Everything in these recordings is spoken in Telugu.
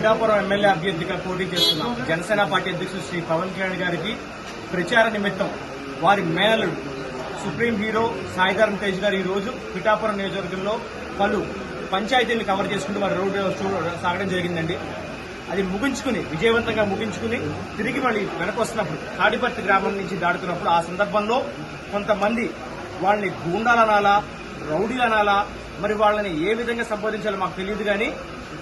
పిఠాపురం ఎమ్మెల్యే అభ్యర్థిగా పోటీ చేస్తున్న. జనసేన పార్టీ అధ్యక్షుడు శ్రీ పవన్ కళ్యాణ్ గారికి ప్రచార నిమిత్తం వారి మేనలుడు సుప్రీం హీరో సాయిధరం తేజ్ గారు ఈ రోజు పిఠాపురం నియోజకవర్గంలో పలు పంచాయతీలను కవర్ చేసుకుంటూ వారి రోడ్డు సాగడం జరిగిందండి. అది ముగించుకుని విజయవంతంగా ముగించుకుని తిరిగి మళ్ళీ వెనకొస్తున్నప్పుడు తాడిపర్తి గ్రామం నుంచి దాడుతున్నప్పుడు ఆ సందర్భంలో కొంతమంది వాళ్ళని గూండాలనాలా రౌడీలనాలా మరి వాళ్ళని ఏ విధంగా సంబోధించాలో మాకు తెలియదు కానీ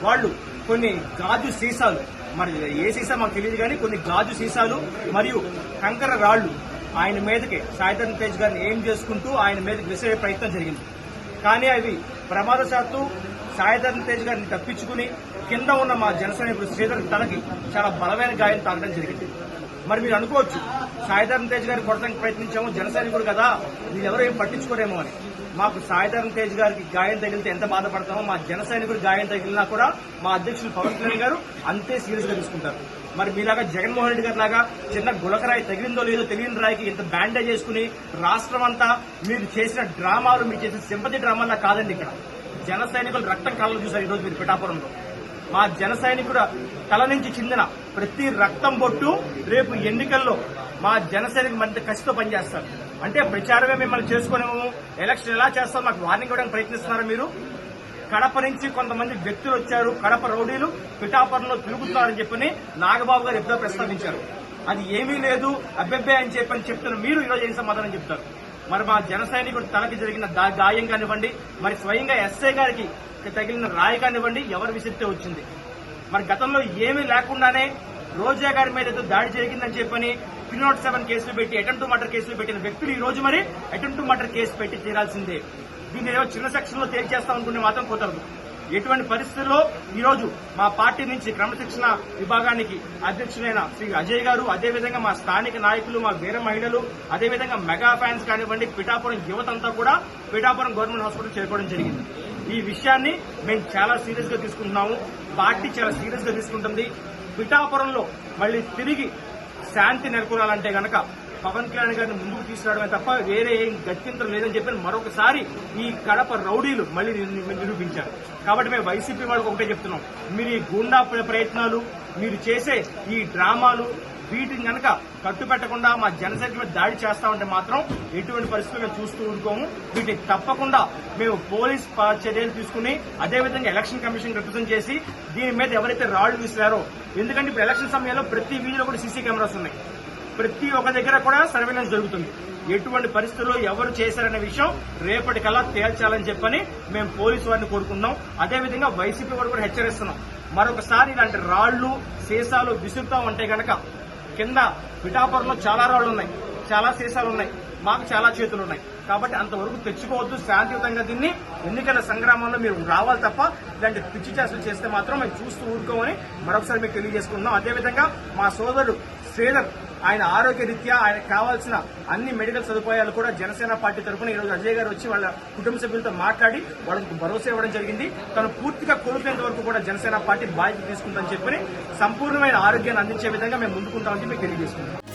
వాళ్ళు కొన్ని గాజు సీసాలు. మరి ఏ సీసా మాకు తెలియదు కానీ కొన్ని గాజు సీసాలు మరియు కంకర రాళ్ళు ఆయన మీదకి సాయిధరం తేజ్ గారిని ఏం చేసుకుంటూ ఆయన మీదకి విసిరే ప్రయత్నం జరిగింది. కానీ అవి ప్రమాదశాత్తు సాయిధరం తేజ్ గారిని తప్పించుకుని కింద ఉన్న మా జనసైనికుడు శ్రీధర్ తలకి చాలా బలమైన గాయం తాగడం జరిగింది. మరి మీరు అనుకోవచ్చు సాయిధరం తేజ్ గారిని కొడటానికి ప్రయత్నించాము జనసైనికుడు కదా వీళ్ళెవరూ ఏం పట్టించుకోరేమో అని. మాకు సాయిధరం తేజ్ గారికి గాయం తగిలితే ఎంత బాధపడతామో మా జనసైనికుడు గాయం తగిలినా కూడా మా అధ్యక్షులు పవన్ కళ్యాణ్ గారు అంతే సీరియస్గా తీసుకుంటారు. మరి మీలాగా జగన్మోహన్ రెడ్డి గారి లాగా చిన్న గులకరాయి తగిలిందో లేదో తెలియని రాయికి ఇంత బ్యాండేజ్ చేసుకుని రాష్ట్రం అంతా మీరు చేసిన డ్రామాలు మీరు చేసిన సింపతి డ్రామాలా కాదండి ఇక్కడ. జన సైనికులు రక్తం కళ్ళలు చూశారు ఈ రోజు మీరు పిఠాపురంలో. మా జన సైనికుడు తల నుంచి చెందిన ప్రతి రక్తం బొట్టు రేపు ఎన్నికల్లో మా జన సైనికులు మరింత కసితో పనిచేస్తారు. అంటే ప్రచారమే మిమ్మల్ని చేసుకునేము ఎలక్షన్ ఎలా చేస్తాం మాకు వార్నింగ్ ఇవ్వడానికి ప్రయత్నిస్తున్నారా మీరు? కడప నుంచి కొంతమంది వ్యక్తులు వచ్చారు. కడప రౌడీలు పిఠాపురంలో తిరుగుతున్నారని చెప్పని నాగబాబు గారు ఎప్పుడో ప్రస్తావించారు. అది ఏమీ లేదు అబ్బెబ్బే అని చెప్పని చెప్తున్న మీరు ఈరోజు ఏం సమాధానం చెప్తారు? మరి మా జన సైనికుడు తలకి జరిగిన గాయం కానివ్వండి మరి స్వయంగా ఎస్ఐ గారికి తగిలిన రాయి కానివ్వండి ఎవరి విసిరితే వచ్చింది. మరి గతంలో ఏమీ లేకుండానే రోజా గారి మీద ఏదో దాడి జరిగిందని చెప్పని త్రీ నాట్ సెవెన్ కేసులు పెట్టి అటెంప్ట్ మర్డర్ కేసులు పెట్టిన వ్యక్తులు ఈ రోజు మరి అటెంప్ట్ మర్డర్ కేసు పెట్టి తీరాల్సిందే. దీన్ని ఏదో చిన్న సెక్షన్లో తేల్చేస్తాం అనుకుంటే మాత్రం కుదరదు. ఎటువంటి పరిస్థితుల్లో ఈరోజు మా పార్టీ నుంచి క్రమశిక్షణ విభాగానికి అధ్యక్షులైన శ్రీ అజయ్ గారు అదేవిధంగా మా స్థానిక నాయకులు మా వీర మహిళలు అదేవిధంగా మెగా ఫ్యాన్స్ కానివ్వండి పిఠాపురం యువతంతా కూడా పిఠాపురం గవర్నమెంట్ హాస్పిటల్ చేరుకోవడం జరిగింది. ఈ విషయాన్ని మేము చాలా సీరియస్గా తీసుకుంటున్నాము. పార్టీ చాలా సీరియస్గా తీసుకుంటుంది. పిఠాపురంలో మళ్ళీ తిరిగి శాంతి నెలకొనాలంటే గనక పవన్ కళ్యాణ్ గారిని ముందుకు తీసుకురావడమే తప్ప వేరే ఏం గత్యంతరం లేదని చెప్పి మరొకసారి ఈ కడప రౌడీలు మళ్ళీ నిరూపించారు. కాబట్టి మేము వైసీపీ వాళ్ళకి ఒకటే చెప్తున్నాం. మీరు ఈ గూండా ప్రయత్నాలు మీరు చేసే ఈ డ్రామాలు వీటిని కనుక కట్టుపెట్టకుండా మా జనసేన మీద దాడి చేస్తా ఉంటే మాత్రం ఎటువంటి పరిస్థితులు మేము చూస్తూ ఊరుకోము. వీటిని తప్పకుండా మేము పోలీస్ చర్యలు తీసుకుని అదేవిధంగా ఎలక్షన్ కమిషన్ రిప్రజెంట్ చేసి దీని మీద ఎవరైతే రాళ్ళు విసిరారో ఎందుకంటే ఇప్పుడు ఎలక్షన్ సమయంలో ప్రతి వీధిలో కూడా సీసీ కెమెరాస్ ఉన్నాయి. ప్రతి ఒక్క దగ్గర కూడా సర్వేలెన్స్ జరుగుతుంది. ఎటువంటి పరిస్థితుల్లో ఎవరు చేశారనే విషయం రేపటికల్లా తేల్చాలని చెప్పని మేము పోలీసు వారిని కోరుకుంటున్నాం. అదేవిధంగా వైసీపీ వారు కూడా హెచ్చరిస్తున్నాం. మరొకసారి ఇలాంటి రాళ్ళు సీసాలు విసురుతా ఉంటే గనక కింద పిఠాపురంలో చాలా రాళ్ళు ఉన్నాయి. చాలా సీసాలు ఉన్నాయి. మాకు చాలా చేతులు ఉన్నాయి. కాబట్టి అంతవరకు తెచ్చుకోవద్దు. శాంతియుతంగా దీన్ని ఎన్నికల సంగ్రామంలో మీరు రావాలి తప్ప ఇలాంటి పిచ్చి చేష్టలు చేస్తే మాత్రం మేము చూస్తూ ఊరుకోమని మరొకసారి మీకు తెలియజేసుకుంటున్నాం. అదేవిధంగా మా సోదరుడు శ్రీధర్ ఆయన ఆరోగ్య రీత్యా ఆయనకు కావాల్సిన అన్ని మెడికల్ సదుపాయాలు కూడా జనసేన పార్టీ తరఫున ఈరోజు అజయ్ గారు వచ్చి వాళ్ళ కుటుంబ సభ్యులతో మాట్లాడి వాళ్ళకి భరోసా ఇవ్వడం జరిగింది. తను పూర్తిగా కోరుకునేంత వరకు కూడా జనసేన పార్టీ బాధ్యత తీసుకుందని చెప్పని సంపూర్ణమైన ఆరోగ్యాన్ని అందించే విధంగా మేము ముందుకుంటామని మీకు తెలియజేసుకుంటాం